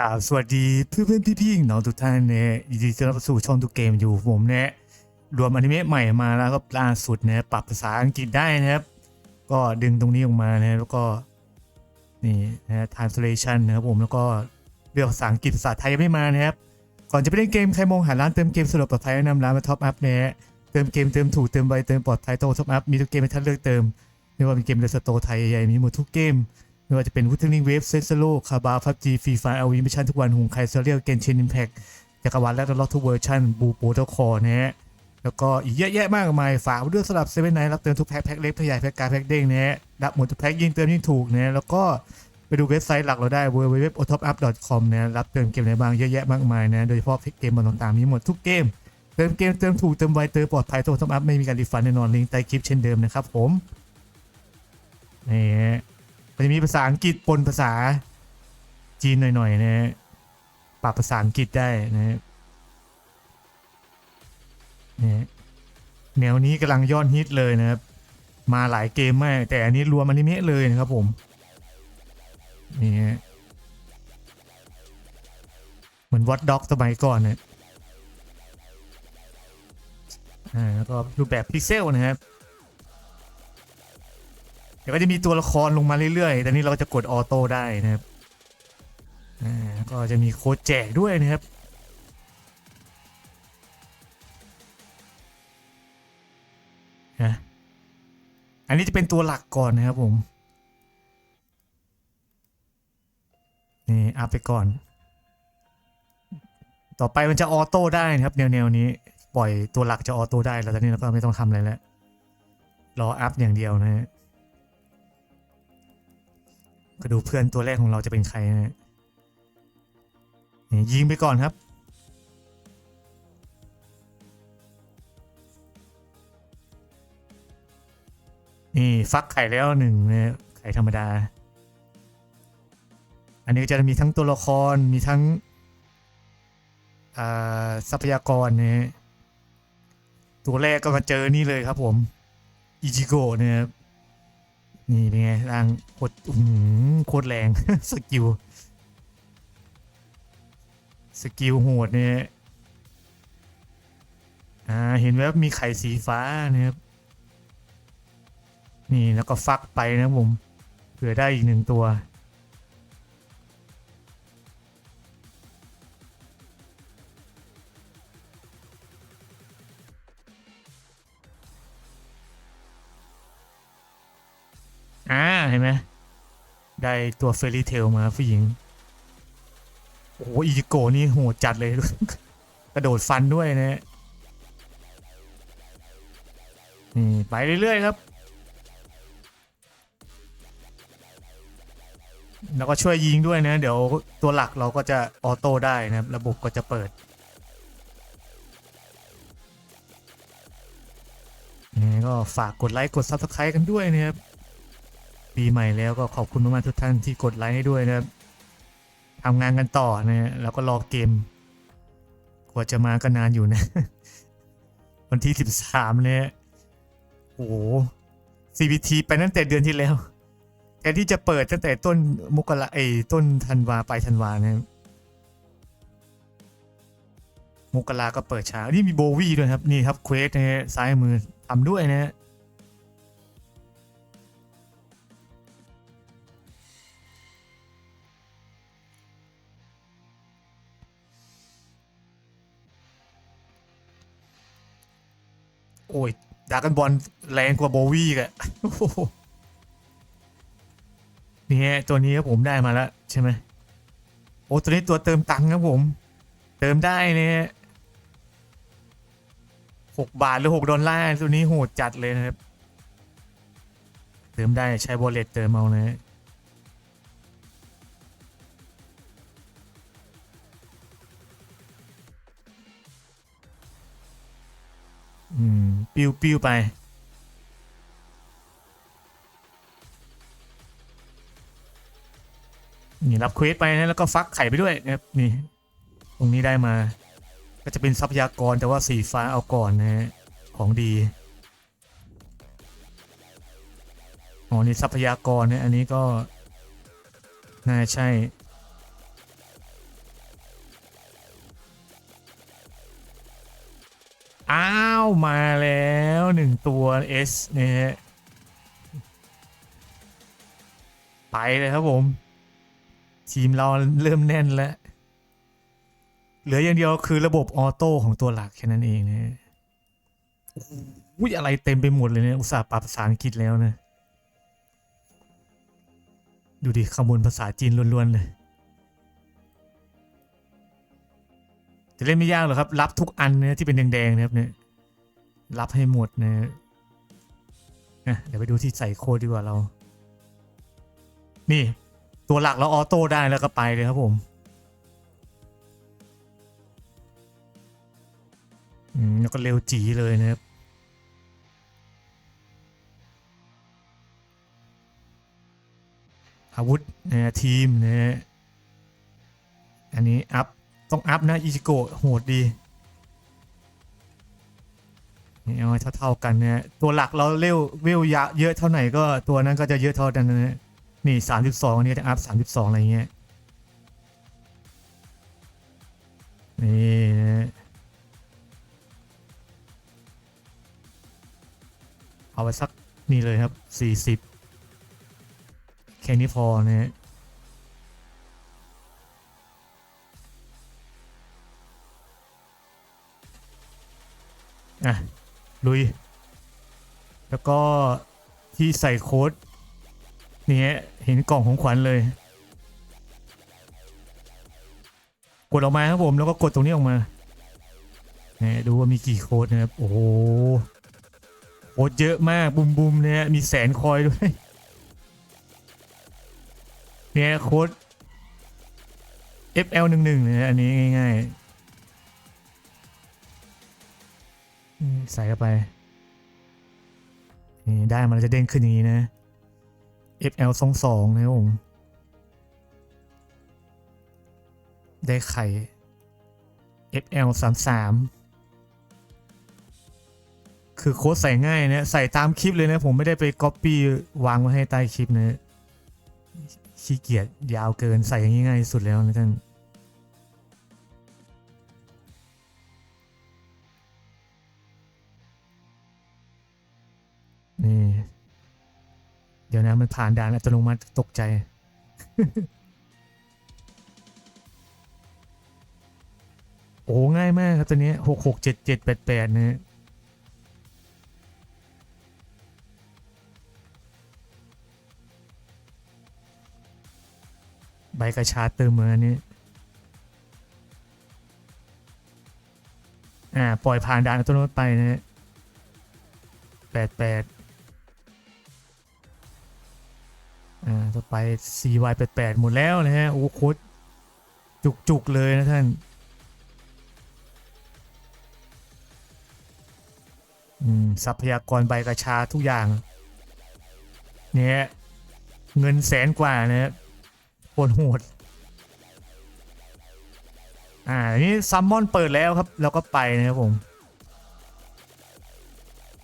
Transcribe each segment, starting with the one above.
กล่าวสวัสดีเพื่อนเพื่อนพี่พี่ๆน้องทุกท่านเนี่ยยินดีต้อนรับสู่ช่องทุกเกมอยู่ผมเนี่ยรวมอนิเมะใหม่มาแล้วก็ล่าสุดเนี่ยปรับภาษาอังกฤษได้นะครับ ก็ดึงตรงนี้ออกมานะแล้วก็นี่นะ translation นะครับผมแล้วก็เรื่องภาษาอังกฤษภาษาไทยยังไม่มานะครับ ก่อนจะไปเล่นเกมใครมองหาร้านเติมเกมสะดวกปลอดภัยแนะนำร้านมาท็อปอัพเนี่ยเติมเกมเติมถูกเติมไวเติมปลอดภัยโตท็อปอัพมีทุกเกมให้ท่านเลือกเติมไม่ว่าเป็นเกมในสโตร์ไทยใหญ่ๆมีหมดทุกเกม ไม่ว่าจะเป็นวูทิงเวฟเซสโลคาบาพับจีฟรีไฟเอาวีมิชชั่นทุกวันหุงไคเซเรียลเกนเชนอิมแพคจักรวาลและล็อกทุกเวอร์ชันบูโปรโตคอลนะฮะแล้วก็อีกเยอะแยะมากมาย ฝากไว้ด้วยสำหรับเซเว่นไนรับเติมทุกแพ็คแพ็คเล็กแพ็คใหญ่แพ็คกลางแพ็คเด้งนะฮะรับหมดทุกแพ็คยิ่งเติมยิ่งถูกนะแล้วก็ไปดูเว็บไซต์หลักเราได้ www.otopup.com นะรับเติมเกมในบางเยอะแยะมากมายนะโดยเฉพาะเกมบอลต่างๆมีหมดทุกเกมเติมเกมเติมถูกเติมไวเติมปลอดภัยตัวท็อปอัพไม่มีการรีฟันแน่นอนลิงก์ใต้คลิปเช่นเดิมนะครับผมนี่ มันจะมีภาษาอังกฤษปนภาษาจีนหน่อยๆนะฮะปรับภาษาอังกฤษได้นะฮะนี่แนวนี้กำลังยอดฮิตเลยนะครับ มาหลายเกมมาก แต่อันนี้รวมอนิเมะเลยนะครับผม นี่ฮะเหมือนวอตด็อกสมัยก่อนเนี่ยอ่าแล้วก็รูปแบบพิกเซลนะครับ เดี๋ยวก็จะมีตัวละครลงมาเรื่อยๆ แต่นี้เราจะกดออโต้ได้นะครับ อ่า ก็จะมีโค้ดแจกด้วยนะครับนะอันนี้จะเป็นตัวหลักก่อนนะครับผม นี่อัพไปก่อน ต่อไปมันจะออโต้ได้นะครับแนวๆนี้ ปล่อยตัวหลักจะออโต้ได้แล้วตอนนี้เราก็ไม่ต้องทำอะไรแล้ว รออัพอย่างเดียวนะฮะ ก็ดูเพื่อนตัวแรกของเราจะเป็นใครนะยิงไปก่อนครับ นี่ฟักไข่แล้วหนึ่งนะไข่ธรรมดา อันนี้จะมีทั้งตัวละครมีทั้งอ่าทรัพยากรนะตัวแรกก็มาเจอนี่เลยครับผม อิจิโกะนะครับ นี่เป็นไงร่างโคตรอื้อหือโคตรแรง สกิล สกิลโหดเนี่ยอ่าเห็นว่ามีไข่สีฟ้านะครับ นี่แล้วก็ฟักไปนะผมเผื่อได้อีกหนึ่งตัว อ่าเห็นไหมได้ตัวเฟรรี่เทลมาผู้หญิง โอ้โหอิจิโกนี่โหดจัดเลย กระโดดฟันด้วยนะฮะนี่ไปเรื่อยๆครับ แล้วก็ช่วยยิงด้วยนะ เดี๋ยวตัวหลักเราก็จะออโต้ได้นะครับ ระบบก็จะเปิดนี่ก็ฝากกดไลค์กด Subscribe กันด้วยนะครับ ปีใหม่แล้วก็ขอบคุณมากๆทุกท่านที่กดไลค์ให้ด้วยนะครับทำงานกันต่อนะฮะแล้วก็รอเกม กว่าจะมาก็นานอยู่นะ วันที่13เนี่ยโอ้โห CBT ไปตั้งแต่เดือนที่แล้วแทนที่จะเปิดตั้งแต่ต้นมกราไอ้ต้นธันวาไปธันวาเนี่ยมกราก็เปิดช้านี่มีโบวี่ด้วยครับ นี่ครับเควสนะฮะซ้ายมือทำด้วยนะฮะ โอ้ยดากันบอลแรงกว่าโบวี่กะนี่ฮะตัวนี้ครับผมได้มาแล้วใช่ไหมโอ้ตัวนี้ตัวเติมตังค์ครับผม เติมได้เนี่ยหกบาทหรือหกดอลลาร์ตัวนี้โหดจัดเลยนะครับ เติมได้ใช้วอลเลตเติมเอานะ ปิ้วปิ้วไป นี่รับเควสไปนะแล้วก็ฟักไข่ไปด้วยนะครับนี่ ตรงนี้ได้มา ก็จะเป็นทรัพยากรแต่ว่าสีฟ้าเอาก่อนนะฮะของดีอ๋อนี่ทรัพยากรเนี่ยอันนี้ก็น่าใช่้าวมาแล้วหนึ่งตัว S เนี่ยฮะไปเลยครับผม ทีมเราเริ่มแน่นแล้ว เหลืออย่างเดียวคือระบบออโต้ของตัวหลักแค่นั้นเองนะโอ้โหอะไรเต็มไปหมดเลยเนี่ยอุตส่าห์ปรับภาษาอังกฤษแล้วนะ ดูดิขบวนภาษาจีนล้วนๆเลย จะเล่นไม่ยากหรอกครับ รับทุกอันนะที่เป็นแดงๆนะครับเนี่ยรับให้หมดนะนะเดี๋ยวไปดูที่ใส่โค้ดดีกว่าเรา นี่ ตัวหลักเราออโต้ได้แล้วก็ไปเลยครับผมอืมแล้วก็เร็วจีเลยนะครับอาวุธนะทีมนะฮะอันนี้อัพ ต้องอัพนะอิจิโกะโหดดีนี่เอาเท่าๆกันเนะฮะตัวหลักเราเร็วเวลยะเยอะเท่าไหร่ก็ตัวนั้นก็จะเยอะเท่านั้นนะนี่สามสิบสองอันนี้จะอัพสามสิบสองอะไรเงี้ยนี่นะเอาไปสักนี่เลยครับสี่สิบแค่นี้พอนะ อะ ลุย แล้วก็ที่ใส่โค้ดนี่ฮะเห็นกล่องของขวัญเลย กดออกมาครับผมแล้วก็กดตรงนี้ออกมาเนี่ยดูว่ามีกี่โค้ดนะครับ โอ้โหโค้ดเยอะมากบุมบุมเนี่ยมีแสนคอยด้วย เนี่ยโค้ด FL11 เนี่ยอันนี้ง่าย ๆ ใส่เข้าไปนี่ได้มันจะเด้งขึ้นอย่างนี้นะ FL สองสองนะครับผม ได้ไข่ FL สามสามคือโค้ดใส่ง่ายนะ ใส่ตามคลิปเลยนะ ผมไม่ได้ไปก๊อปปี้วางไว้ให้ใต้คลิปนะขี้เกียจยาวเกินใส่อย่างนี้ง่ายสุดแล้วนะท่าน นี่ เดี๋ยวนะมันผ่านด่านอัตโนมัติตกใจ โอ้ง่ายมากครับตัวนี้หกหกเจ็ดเจ็ดแปดแปดนะฮะใบกระชาเติมมาอันนี้อ่า ปล่อยผ่านด่านอัตโนมัติไปนะฮะแปดแปด ต่อไป CY แปดแปดหมดแล้วนะฮะ โอ้โคตรจุกจุกๆเลยนะท่านอืมทรัพยากรใบกระชาทุกอย่าง เนี่ยเงินแสนกว่านะโหดโหดอ่านี่ซัมมอนเปิดแล้วครับ เราก็ไปนะครับผม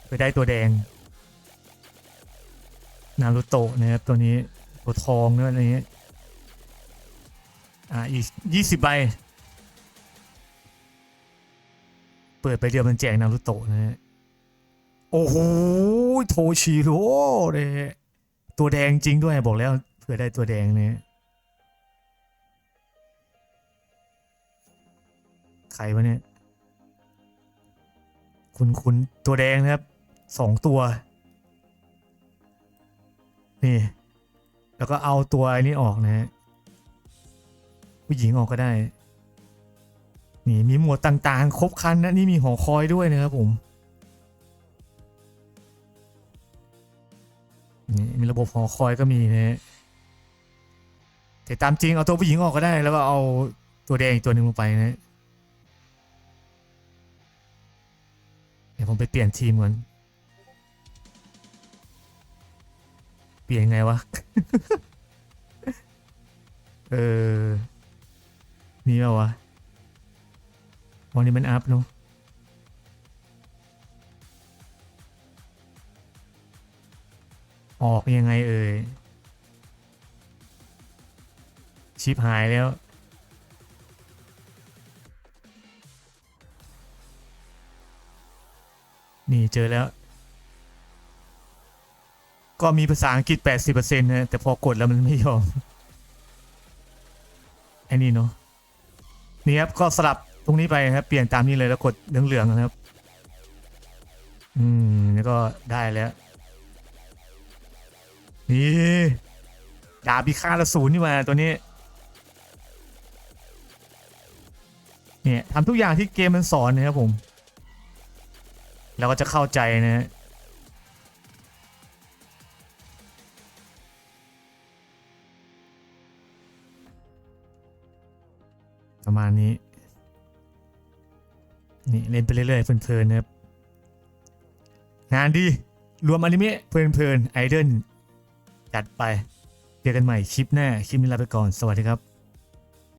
ไปได้ตัวแดง นารูโตะนะครับตัวนี้ ตัวทองด้วยอะไรเงี้ยอ่าอีกยี่สิบใบ เปิดไปเดียวมันแจกนารูโตะนะฮะโอ้โหโทชิโร่เลยตัวแดงจริงด้วยบอกแล้วเผื่อได้ตัวแดงเนี่ยใครวะเนี่ย คุณคุณตัวแดงนะครับสองตัว นี่ แล้วก็เอาตัวไอ้นี้ออกนะฮะผู้หญิงออกก็ได้ นี่มีหมวดต่างๆ ครบคันนะนี่มีหอคอยด้วยนะครับผมนี่มีระบบหอคอยก็มีนะฮะแต่ตามจริงเอาตัวผู้หญิงออกก็ได้ แล้วก็เอาตัวแดงอีกตัวหนึ่งลงไปนะเดี๋ยวผมไปเปลี่ยนทีมก่อน ปลี่ยนไงวะ เออ นี่เปล่าวะวันนี้มันอัพเนาะออกยังไงเอ่ย ชิปหายแล้ว นี่เจอแล้ว ก็มีภาษาอังกฤษ 80%นะแต่พอกดแล้วมันไม่ยอมไอ้นี่เนาะนี่ครับก็สลับตรงนี้ไปนะครับเปลี่ยนตามนี้เลยแล้วกดเหลืองๆนะครับ อืมแล้วก็ได้แล้ว นี่ดาบพิฆาตอสูรนี่มาตัวนี้เนี่ยทำทุกอย่างที่เกมมันสอนนะครับผม แล้วก็จะเข้าใจนะ ประมาณนี้ นี่เล่นไปเรื่อยๆเพลินๆนะครับ งานดี รวมอนิเมะเพลินๆไอเดนจัดไป เจอกันใหม่คลิปหน้า คลิปนี้ลาไปก่อน สวัสดีครับ